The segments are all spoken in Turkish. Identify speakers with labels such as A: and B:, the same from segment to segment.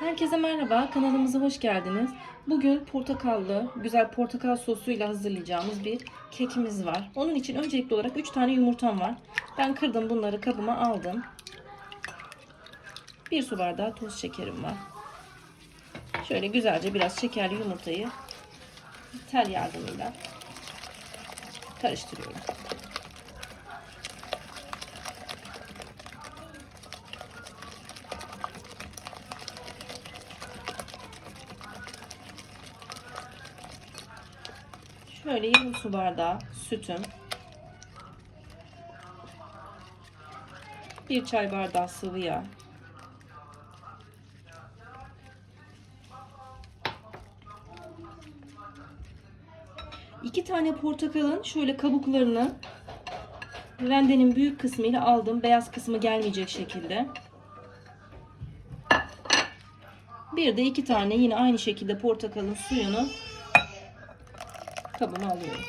A: Herkese merhaba, kanalımıza hoş geldiniz. Bugün portakallı, güzel portakal sosuyla hazırlayacağımız bir kekimiz var. Onun için öncelikli olarak 3 tane yumurtam var. Ben kırdım bunları kabıma aldım. 1 su bardağı toz şekerim var. Şöyle güzelce biraz şekerli yumurtayı tel yardımıyla karıştırıyorum. Şöyle yarım su bardağı sütüm. Bir çay bardağı sıvı yağ. İki tane portakalın şöyle kabuklarını rendenin büyük kısmıyla aldım. Beyaz kısmı gelmeyecek şekilde. Bir de iki tane yine aynı şekilde portakalın suyunu kabıma alıyorum.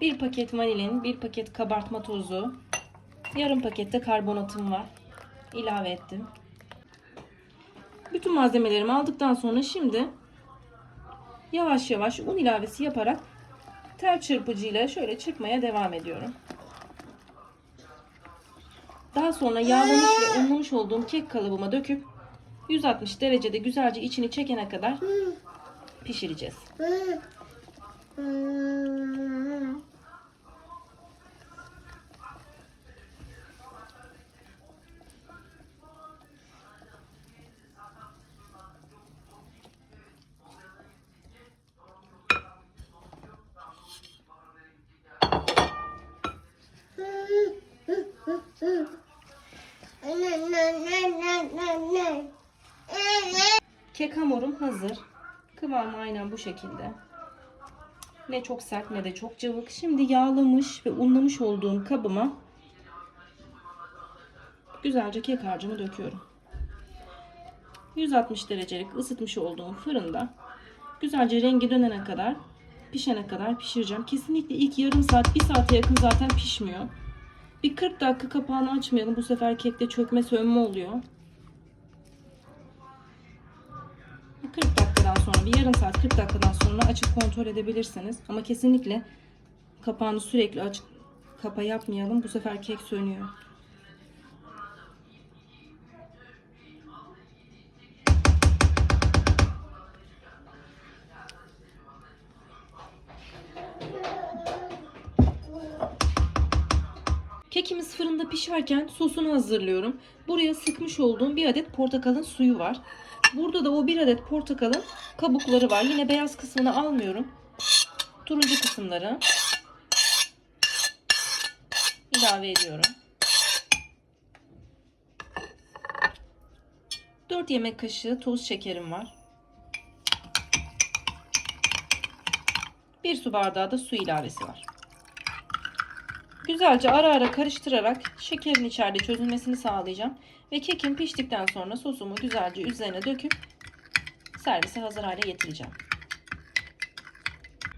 A: Bir paket vanilin, bir paket kabartma tozu, yarım pakette karbonatım var. İlave ettim. Bütün malzemelerimi aldıktan sonra şimdi yavaş yavaş un ilavesi yaparak tel çırpıcıyla şöyle çırpmaya devam ediyorum. Daha sonra yağlamış ve unlamış olduğum kek kalıbıma döküp 160 derecede güzelce içini çekene kadar pişireceğiz. Kek hamurum hazır. Kıvamı aynen bu şekilde. Ne çok sert ne de çok cıvık. Şimdi yağlamış ve unlamış olduğum kabıma güzelce kek harcımı döküyorum. 160 derecelik ısıtmış olduğum fırında güzelce rengi dönene kadar pişene kadar pişireceğim. Kesinlikle ilk yarım saat, bir saate yakın zaten pişmiyor. Bir 40 dakika kapağını açmayalım. Bu sefer kekte çökme sönme oluyor. 40 dakikadan sonra bir yarım saat 40 dakikadan sonra açıp kontrol edebilirsiniz. Ama kesinlikle kapağını sürekli açık kapa yapmayalım. Bu sefer kek sönüyor. Kekimiz fırında pişerken sosunu hazırlıyorum. Buraya sıkmış olduğum bir adet portakalın suyu var. Burada da o bir adet portakalın kabukları var. Yine beyaz kısmını almıyorum. Turuncu kısımları ilave ediyorum. 4 yemek kaşığı toz şekerim var. 1 su bardağı da su ilavesi var. Güzelce ara ara karıştırarak şekerin içeride çözülmesini sağlayacağım. Ve kekim piştikten sonra sosumu güzelce üzerine döküp servise hazır hale getireceğim.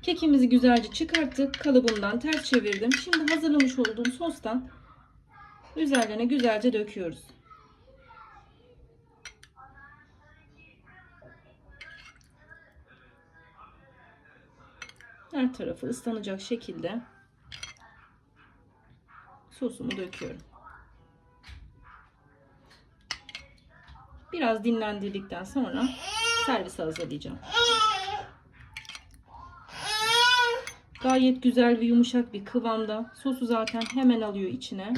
A: Kekimizi güzelce çıkarttık. Kalıbından ters çevirdim. Şimdi hazırlamış olduğum sostan üzerlerine güzelce döküyoruz. Her tarafı ıslanacak şekilde sosumu döküyorum. Biraz dinlendirdikten sonra servise hazırlayacağım. Gayet güzel ve yumuşak bir kıvamda. Sosu zaten hemen alıyor içine.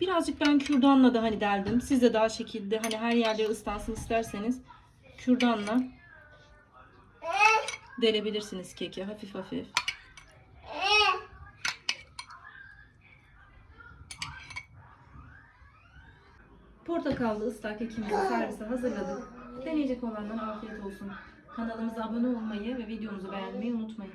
A: Birazcık ben kürdanla da hani deldim. Siz de daha şekilde hani her yerde ıslansın isterseniz kürdanla delebilirsiniz keki hafif hafif. Portakallı ıslak ekimizi servise hazırladık. Deneyecek olanlara afiyet olsun. Kanalımıza abone olmayı ve videomuzu beğenmeyi unutmayın.